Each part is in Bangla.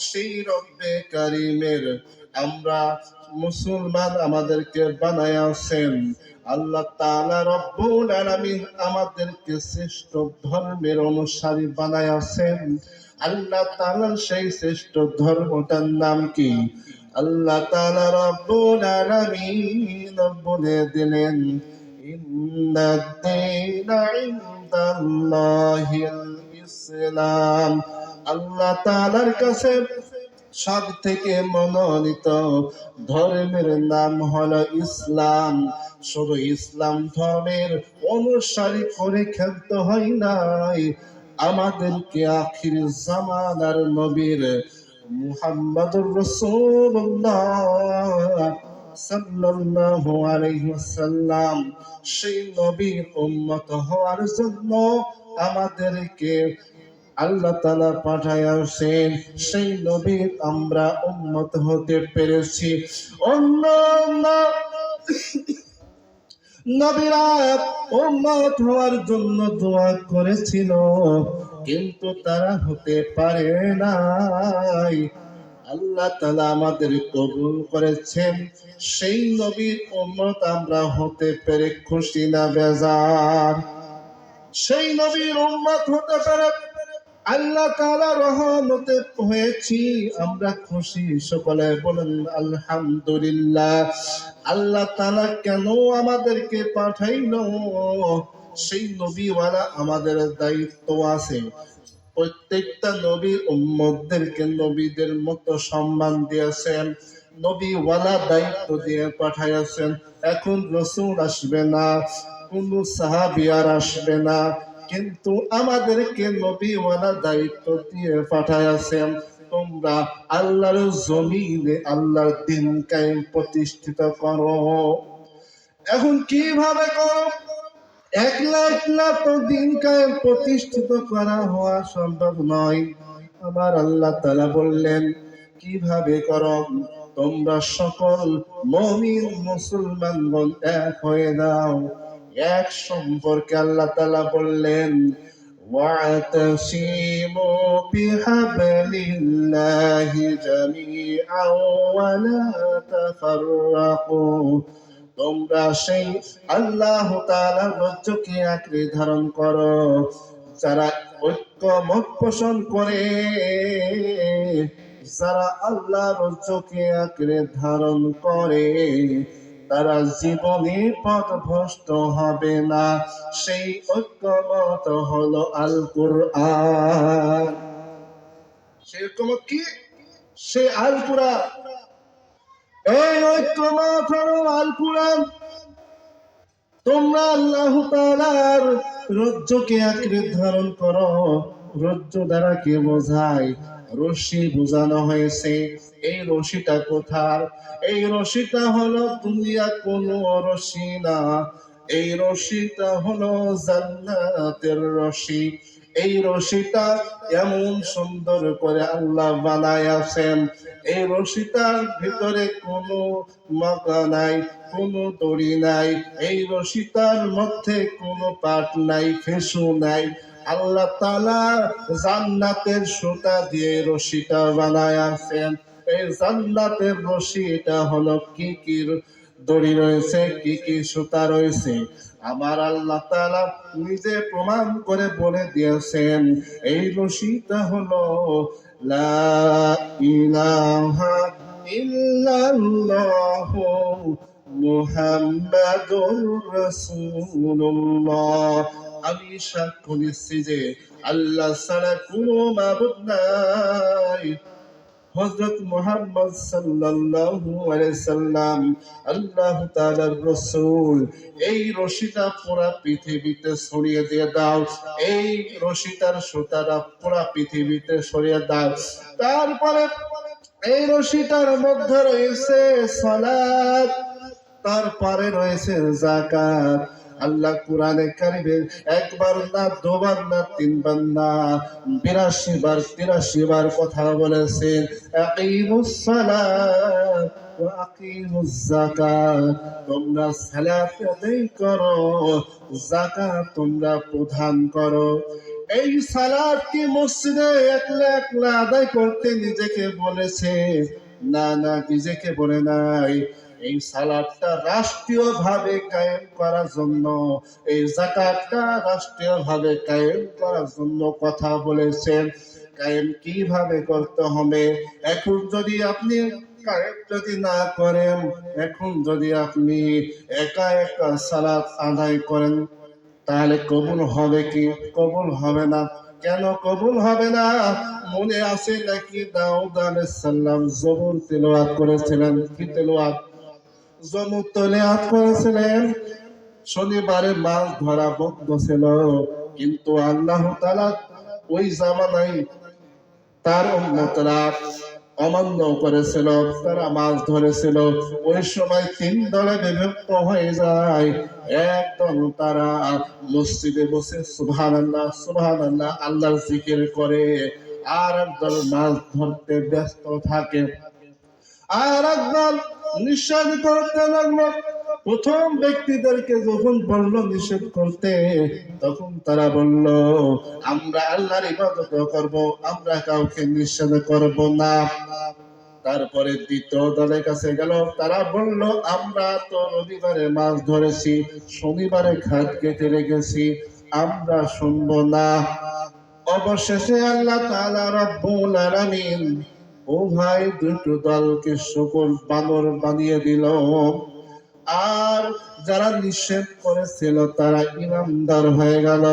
সেই রব্বে কারিমের আমরা মুসলমান আমাদেরকে বানায়াছেন আল্লাহ তাআলা রব্বুল আমাদেরকে শ্রেষ্ঠ ধর্মের অনুসারী বানায়াছেন আল্লাহ তাআলার সেই শ্রেষ্ঠ ধর্মটার নাম কি? আল্লাহ তাআলা রব্বুল আলামিন বলে দিলেন ইসলাম আল্লাহ কাছে সব থেকে মনোনীত ধর্মের নাম হলো ইসলাম। শুধু ইসলাম ধর্মের অনুসারী করে খেলতে হয় নাই। আমাদেরকে আখির জামানার নবীর মুহাম্মদুর রাসূলুল্লাহ। সাল্লাল্লাহু আলাইহি ওয়াসাল্লাম, সেই নবীর উম্মত হওয়ার জন্য আমাদেরকে আল্লাহ তালা পাঠাইয়াছেন সেই নবীর আমরা উম্মত হতে পেরেছি। অন্য নবীরা উম্মত হওয়ার জন্য দোয়া করেছিল, কিন্তু তারা হতে পারে নাই। আল্লাহ তালা আমাদের কবুল করেছেন। সেই নবীর উম্মত আমরা হতে পেরে খুশি না, বেজার। সেই নবীর উম্মত হতে পারে আল্লাহ তাআলা রহমতে হয়েছি, আমরা খুশি। সকলে বলেন, আলহামদুলিল্লাহ। আল্লাহ তাআলা কেন আমাদেরকে পাঠাইলো? সেই নবীওয়ালা আমাদের দায়িত্ব আছে। প্রত্যেকটা নবী উম্মতদেরকে নবীদের মতো সম্মান দিয়েছেন, নবীওয়ালা দায়িত্ব দিয়ে পাঠাইয়াছেন। এখন রসুল আসবে না, কোন সাহাবি আর আসবে না। কিন্তু আমাদেরকে নবীওয়ালা দায়িত্ব দিয়ে পাঠাইয়াছেন। তোমরা আল্লাহর জমিনে আল্লাহর দিন কায়েম প্রতিষ্ঠিত করো। এখন কীভাবে করো? একলা একলা তো দিন কায়েম প্রতিষ্ঠিত করা হওয়া সম্ভব নয় আমার আল্লাহ তালা বললেন কিভাবে করো তোমরা সকল মমিন মুসলমানগণ এক হয়ে দাও এক সম্পর্কে আল্লাহ তালা বললেন واعتصموا بحبل الله جميعا ولا تفرقوا তোমরা সেই আল্লাহ তাআলার রজ্জকে আঁকড়ে ধারণ করো। যারা ঐক্য মত পোষণ করে, যারা আল্লাহ রজ্জকে আঁকড়ে ধারণ করে, তারা জীবনে পথভ্রষ্ট হবে না। সেই ঐক্যমত হলো আল কুরআন সেই কি? সে আল কুরআন এই হলো আল তোমরা আল্লাহ আঁকড়ে ধারণ করো। দ্বারা কে বোঝায়? রশি বোঝানো হয়েছে। এই রশিটা কোথার? এই রশিটা হলো দুনিয়া কোনো রশি না। এই রশিটা হলো জান্নাতের রশি এই রশিটা এমন সুন্দর করে আল্লাহ বানায় আছেন এই রশিটার ভিতরে কোনো মাকা নাই, কোনো দড়ি নাই। এই রশিটার মধ্যে কোনো পাট নাই, ফেসু নাই। আল্লাহ তালা জান্নাতের সুতা দিয়ে রশিটা বানায় আছেন এই জান্নাতের রশিটা হলো কি কি দড়ি রয়েছে কি কি সুতা রয়েছে। আমার আল্লাহ তাআলা নিজে প্রমাণ করে বলে দিয়েছেন, এই রশিটা হলো লা ইলাহা ইল্লাল্লাহ মুহাম্মাদুর রাসূলুল্লাহ। আমি সাক্ষ্য দিচ্ছি যে আল্লাহ ছাড়া কোনো মাবুদ নাই। হযরত মুহাম্মদ সাল্লাল্লাহু আলাইহি সাল্লাম, আল্লাহ তাআলার রাসূল, এই রশিটা পুরা পৃথিবীতে ছড়িয়ে দিয়ে দাও, এই রশিটার সুতাটা পুরা পৃথিবীতে ছড়িয়ে দাও। তারপরে এই রশিটার মধ্যে রয়েছে সালাত, তারপরে রয়েছে জাকাত আল্লাহ কোরআনে কারিমে একবার না, দুবার না, তিনবার না, বিরাশি বার, তিরাশি বার কথা বলেছেন তোমরা সালাত আদায় করো, যাকাত তোমরা প্রদান করো। এই সালাত কি মসজিদে একলা একলা আদায় করতে নিজেকে বলেছে, না না, নিজেকে বলে নাই। এই সালাদটা রাষ্ট্রীয় ভাবে কায়েম করার জন্য, এই জাকাতটা রাষ্ট্রীয় ভাবে কায়েম করার জন্য কথা বলেছেন। কায়েম কীভাবে করতে হবে? এখন যদি আপনি কায়েম যদি না করেন, এখন যদি আপনি একা একা সালাত আদায় করেন, তাহলে কবুল হবে কি? কবুল হবে না। কেন কবুল হবে না? মনে আছে নাকি দাউদ আলাইহিস সালাম জবর তেলাওয়াত করেছিলেন? কি তেলাওয়াত? তেলাওয়াত করেছিলেন। শনিবারে মাছ ধরা বন্ধ ছিল। কিন্তু আল্লাহ তাআলা ওই জামানায় তার উম্মতরা অমান্য করেছিল, তারা মাছ ধরেছিল। ওই সময় তিন দলে বিভক্ত হয়ে যায়। একদল তারা মসজিদে বসে সুবহান আল্লাহ সুবহান আল্লাহ আল্লাহর জিকির করে। আর একদল মাছ ধরতে ব্যস্ত থাকে। আর একদল নিঃশ্বাস করতে লাগল। প্রথম ব্যক্তিদেরকে যখন বলল, নিষেধ করতে তখন তারা বলল, আমরা আল্লাহর ইবাদত করব, আমরা কাউকে নিষেধ করব না। তারপরে দ্বিতীয় দলের কাছে গেল। তারা বলল, আমরা তো রবিবারে মাছ ধরেছি, শনিবারে খাত কেটে রেখেছি, আমরা শুনব না। অবশেষে আল্লাহ তাআলা রব্বুল আলামিন ও ভাই দুটো দলকে সকল বানর বানিয়ে দিল। আর যারা নিষেধ করেছিল, তারা ইমানদার হয়ে গেল।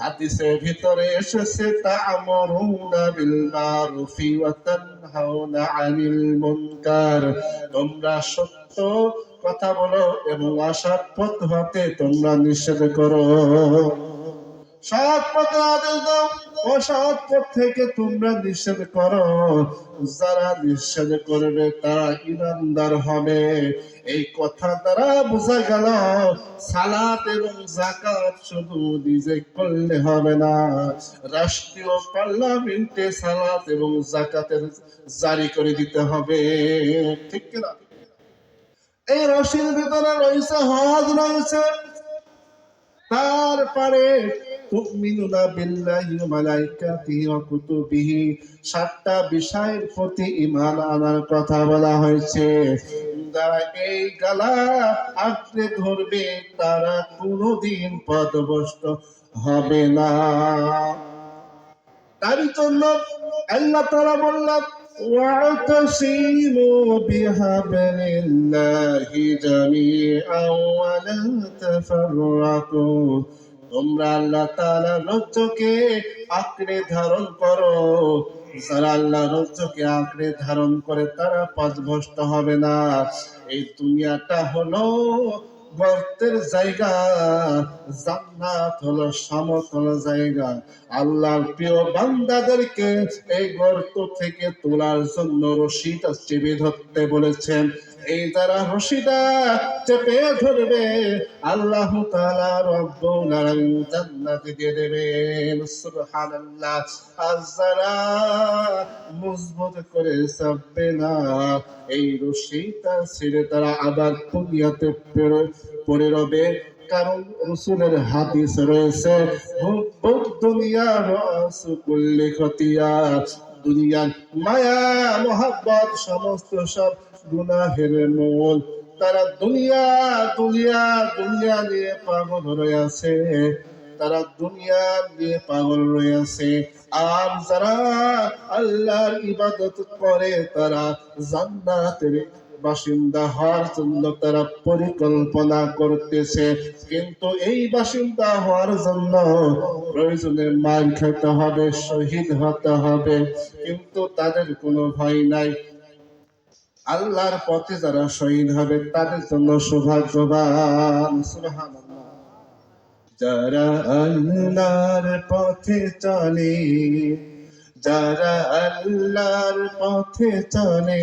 হাদিসের ভিতরে এসেছে তা'মুরুনা বিল মারুফি ওয়া তানহাউনা আনিল মুনকার। তোমরা সত্য কথা বলো এবং অসৎ পথ হতে তোমরা নিষেধ করো। সৎ আদেশ দাও অসৎ পথ থেকে তোমরা নিষেধ করো। যারা নিষেধ করবে তারা ইমানদার হবে। এই কথা দ্বারা বোঝা গেল, সালাত এবং জাকাত শুধু নিজে করলে হবে না। রাষ্ট্রীয় পার্লামেন্টে সালাত এবং জাকাতের জারি করে দিতে হবে। ঠিক কিনা? এই রশির ভিতরে রয়েছে হজ রয়েছে। তারপরে তুমিনুনা বিল্লাহি ওয়া মালাইকাতিহি ওয়া কুতুবিহি সাতটা বিষয়ের প্রতি ঈমান আনার কথা বলা হয়েছে যারা এই গালা আঁকড়ে ধরবে তারা কোনোদিন পদভস্ত হবে না তার জন্য আল্লাহ তারা বললেন واعتصموا بحبل الله جميعا ولا تفرقوا তোমরা আল্লাহ তালা রজ্জকে আঁকড়ে ধারণ করো। যারা আল্লাহ রজ্জকে আঁকড়ে ধারণ করে, তারা পাঁচ পথভ্রষ্ট হবে না। এই দুনিয়াটা হলো গর্তের জায়গা, জান্নাত হলো সমতল জায়গা। আল্লাহর প্রিয় বান্দাদেরকে এই গর্ত থেকে তোলার জন্য রশিটা চেপে ধরতে বলেছেন। এই তারা রশিটা চেপে ধরবে, আল্লাহ তাআলা দিয়ে আর মজবুত করে চাপবে না, এই রশিটা ছেড়ে তারা আবার দুনিয়াতে পড়ে রবে। কারণ রসুলের হাদিস রয়েছে দুনিয়া রাসু কুল্লি খতিয়া দুনিয়ার মায়া, মোহাব্বত, সমস্ত সব গুনাহের মূল। তারা দুনিয়া দুনিয়া দুনিয়া নিয়ে পাগল রয়েছে তারা দুনিয়া নিয়ে পাগল রয়েছে আর যারা আল্লাহর ইবাদত করে, তারা জান্নাতের বাসিন্দা হওয়ার জন্য তারা পরিকল্পনা করতেছে। কিন্তু এই বাসিন্দা হওয়ার জন্য প্রয়োজনে মার খেতে হবে, শহীদ হতে হবে। কিন্তু তাদের কোনো ভয় নাই। আল্লাহর পথে যারা শহীদ হবে, তাদের জন্য সৌভাগ্যবান যারা আল্লাহর পথে চলে, যারা আল্লাহর পথে চলে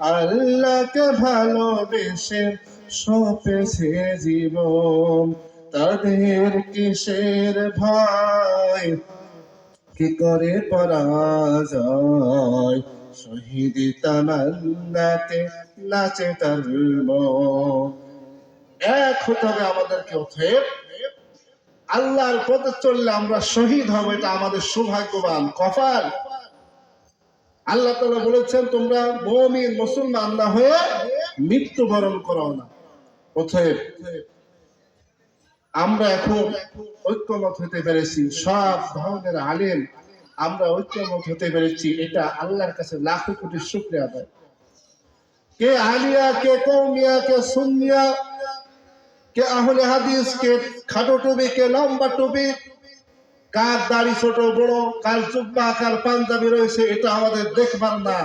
আল্লাহকে ভালোবেসে সপেছে জীবন। তাদের কিসের ভয়? কি করে পরাজয়? শহীদ তামান্নাতে নাচে তার। এক হতে হবে আমাদেরকে অথেব আল্লাহর পথে চললে আমরা শহীদ হব, এটা আমাদের সৌভাগ্যবান কপাল। আল্লাহ তালা বলেছেন, তোমরা মমিন, মুসলমান না হয়ে মৃত্যুবরণ করো না। অথেব আমরা এখন ঐক্যমত হতে পেরেছি, সব ধরনের আলেম, আমরা ঐক্যমত হতে পেরেছি, এটা আল্লাহর কাছে লাখো কোটি শুক্রিয়া দেয় কে আলিয়া, কে কৌমিয়া কে সুন্নিয়া, কে আহলে হাদিস, কে খাটো টুবি কে লম্বা টুবি কার দাড়ি ছোট বড়, কার জুব্বা, কার পাঞ্জাবি রয়েছে, এটা আমাদের দেখবার না।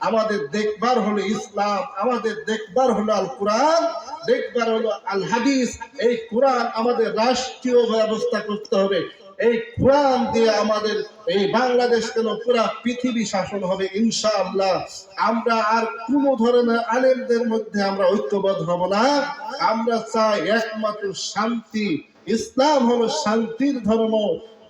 আমাদের দেখবার হলো ইসলাম, আমাদের দেখবার হলো আল কোরআন, দেখবার হলো আল হাদিস। এই কোরআন আমাদের রাষ্ট্রীয় ব্যবস্থা করতে হবে। এই কোরআন দিয়ে আমাদের এই বাংলাদেশ কেন পুরা পৃথিবী শাসন হবে, ইনশাআল্লাহ। আমরা আর কোন ধরনের আলেমদের মধ্যে আমরা ঐক্যবদ্ধ হব না। আমরা চাই একমাত্র শান্তি। ইসলাম হলো শান্তির ধর্ম।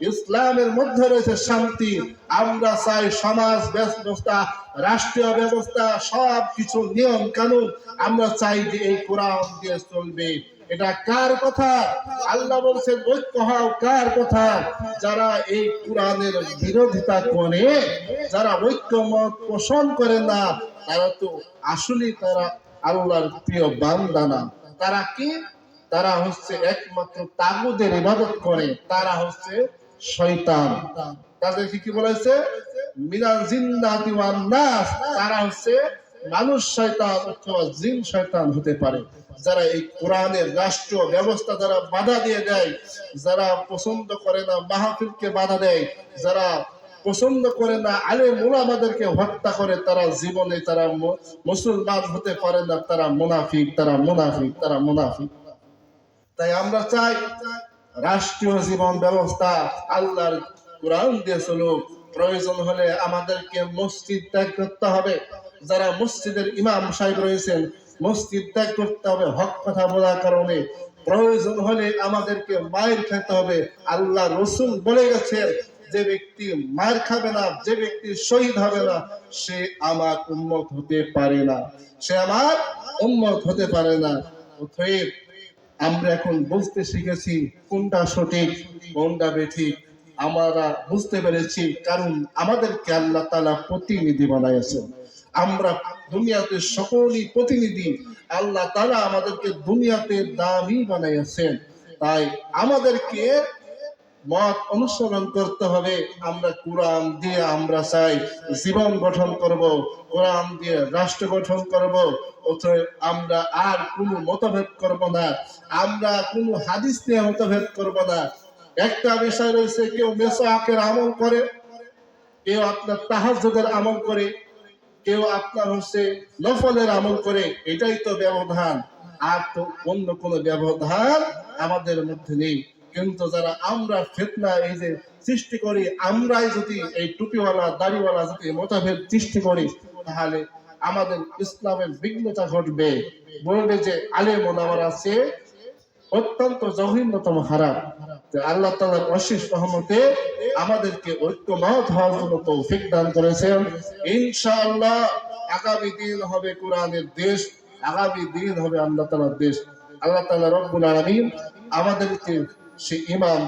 ইসলামের মধ্যে রয়েছে শান্তি। আমরা চাই সমাজ ব্যবস্থা, রাষ্ট্রীয় ব্যবস্থা, সব কিছু নিয়ম কানুন। আমরা চাই যে এই কোরআন দিয়ে চলবে। এটা কার কথা? আল্লাহ বলছেন, ঐক্য হও, কার কথা? যারা এই কোরআনের বিরোধিতা করে, যারা ঐক্যমত পোষণ করে না, তারা তো আসলে তারা আল্লাহর প্রিয় বান্দা না। তারা কি? তারা হচ্ছে একমাত্র তাগুদের ইবাদত করে। তারা হচ্ছে শয়তান। তাদেরকে কি বলেছে? মিনাল জিন্নাতি ওয়ান নাস। তারা হচ্ছে মানুষ শয়তান অথবা জিন শয়তান হতে পারে। যারা এই কোরআনের রাষ্ট্র ব্যবস্থা যারা বাধা দিয়ে দেয়, যারা পছন্দ করে না মাহফিলকে বাধা দেয়, যারা পছন্দ করে না আলে মোলামাদেরকে হত্যা করে, তারা জীবনে তারা মুসলমান হতে পারে না, তারা মুনাফিক তারা মুনাফিক তারা মুনাফিক। তাই আমরা চাই রাষ্ট্রীয় জীবন ব্যবস্থা আল্লাহর কোরআন দিয়ে প্রয়োজন হলে আমাদেরকে মসজিদ ত্যাগ করতে হবে। যারা মসজিদের ইমাম সাহেব রয়েছেন, মসজিদ ত্যাগ করতে হবে হক কথা বলার কারণে। প্রয়োজন হলে আমাদেরকে মায়ের খেতে হবে। আল্লাহ রসুল বলে গেছেন, যে ব্যক্তি মার খাবে না, যে ব্যক্তি শহীদ হবে না, সে আমার উন্মত হতে পারে না। সে আমার উন্মত হতে পারে না। অতএব আমরা এখন বুঝতে শিখেছি কোনটা সঠিক, কোনটা বেঠিক। আমরা বুঝতে পেরেছি, কারণ আমাদেরকে আল্লাহ তালা প্রতিনিধি বানাইছেন আমরা দুনিয়াতে সকলই প্রতিনিধি। আল্লাহ তালা আমাদেরকে দুনিয়াতে দামি বানাইছেন তাই আমাদেরকে মত অনুসরণ করতে হবে। আমরা কোরআন দিয়ে আমরা চাই জীবন গঠন করব, কোরআন দিয়ে রাষ্ট্র গঠন করব আমরা আর কোনো মতভেদ করব না। আমরা কোনো হাদিস নিয়ে মতভেদ করব না। একটা বিষয় রয়েছে, কেউ মেসাকের আমল করে, কেউ আপনার তাহাজ্জুদের আমল করে, কেউ আপনার হচ্ছে নফলের আমল করে, এটাই তো ব্যবধান। আর তো অন্য কোনো ব্যবধান আমাদের মধ্যে নেই। কিন্তু যারা আমরা ফেতনা এই যে সৃষ্টি করি, আমরাই যদি এই টুপিওয়ালা, দাড়িওয়ালা যদি মতভেদ সৃষ্টি করি, তাহলে আমাদের ইসলামের বিঘ্নতা ঘটবে। বলবে যে আলেম ওলামার আছে অত্যন্ত জঘন্যতম হারাম। আল্লাহ তাআলার অশেষ রহমতে আমাদেরকে ঐক্যমত হওয়ার জন্য তৌফিক দান করেছেন। ইনশাআল্লাহ আগামী দিন হবে কোরআনের দেশ, আগামী দিন হবে আল্লাহ তাআলার দেশ। আল্লাহ তাআলা রব্বুল আলামিন আমাদেরকে সে ইমান